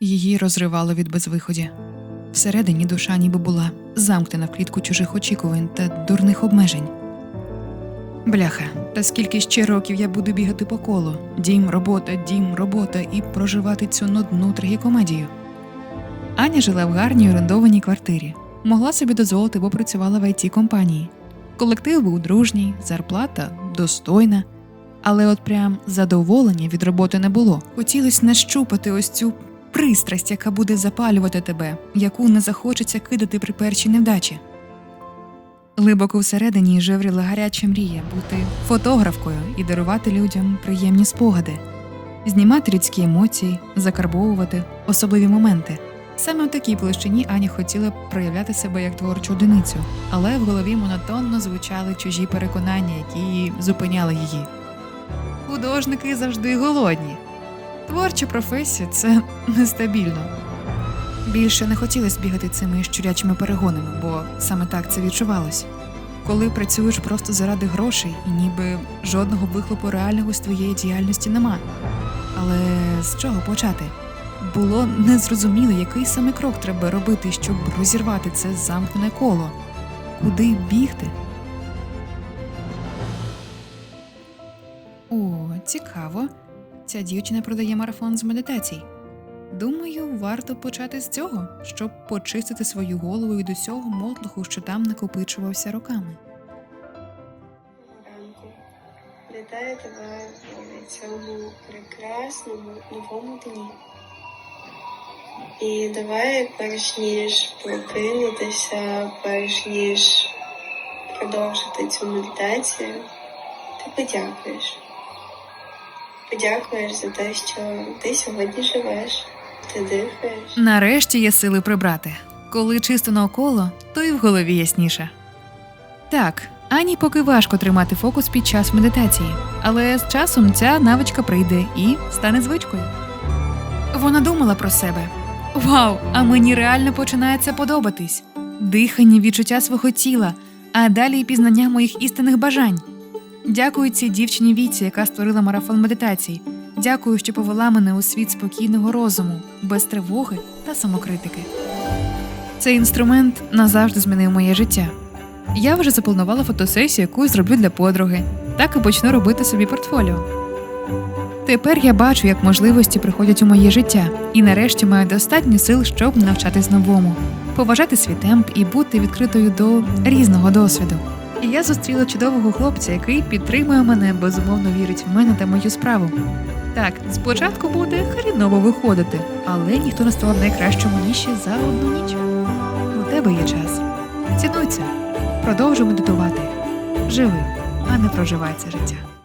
Її розривало від безвиході. Всередині душа ніби була замкнена в клітку чужих очікувань та дурних обмежень. Бляха, та скільки ще років я буду бігати по колу: дім, робота, дім, робота і проживати цю нудну трагікомедію. Аня жила в гарній орендованій квартирі, могла собі дозволити, бо працювала в it компанії. Колектив був дружній, зарплата достойна, але от прям задоволення від роботи не було. Хотілося нащупати ось цю пристрасть, яка буде запалювати тебе, яку не захочеться кидати при першій невдачі. Глибоко всередині жевріла гаряча мрія бути фотографкою і дарувати людям приємні спогади, знімати людські емоції, закарбовувати особливі моменти. Саме у такій площині Аня хотіла проявляти себе як творчу одиницю, але в голові монотонно звучали чужі переконання, які зупиняли її. Художники завжди голодні. Творча професія це нестабільно. Більше не хотілося бігати цими щурячими перегонами, бо саме так це відчувалось. Коли працюєш просто заради грошей, і ніби жодного вихлопу реального з твоєї діяльності нема. Але з чого почати? Було незрозуміло, який саме крок треба робити, щоб розірвати це замкнене коло. Куди бігти? О, цікаво. Ця дівчина продає марафон з медитацій. Думаю, варто почати з цього, щоб почистити свою голову від усього мотлуху, що там накопичувався роками. Вітаю тебе в цьому прекрасному новому дні. І давай, перш ніж прокинутися, перш ніж продовжити цю медитацію, ти подякуєш. Подякуєш за те, що ти сьогодні живеш, ти дихаєш. Нарешті є сили прибрати. Коли чисто навколо, то і в голові ясніше. Так, Ані поки важко тримати фокус під час медитації, але з часом ця навичка прийде і стане звичкою. Вона думала про себе. Вау, а мені реально починає це подобатись. Дихання, відчуття свого тіла, а далі пізнання моїх істинних бажань. Дякую цій дівчині Віці, яка створила марафон медитацій. Дякую, що повела мене у світ спокійного розуму, без тривоги та самокритики. Цей інструмент назавжди змінив моє життя. Я вже запланувала фотосесію, яку зроблю для подруги, так і почну робити собі портфоліо. Тепер я бачу, як можливості приходять у моє життя, і нарешті маю достатньо сил, щоб навчатись новому, поважати свій темп і бути відкритою до різного досвіду. І я зустріла чудового хлопця, який підтримує мене, безумовно вірить в мене та мою справу. Так, спочатку буде хріново виходити, але ніхто не став найкращому ніші за одну ніч. У тебе є час. Цінуйся. Продовжуй медитувати. Живи, а не проживай це життя.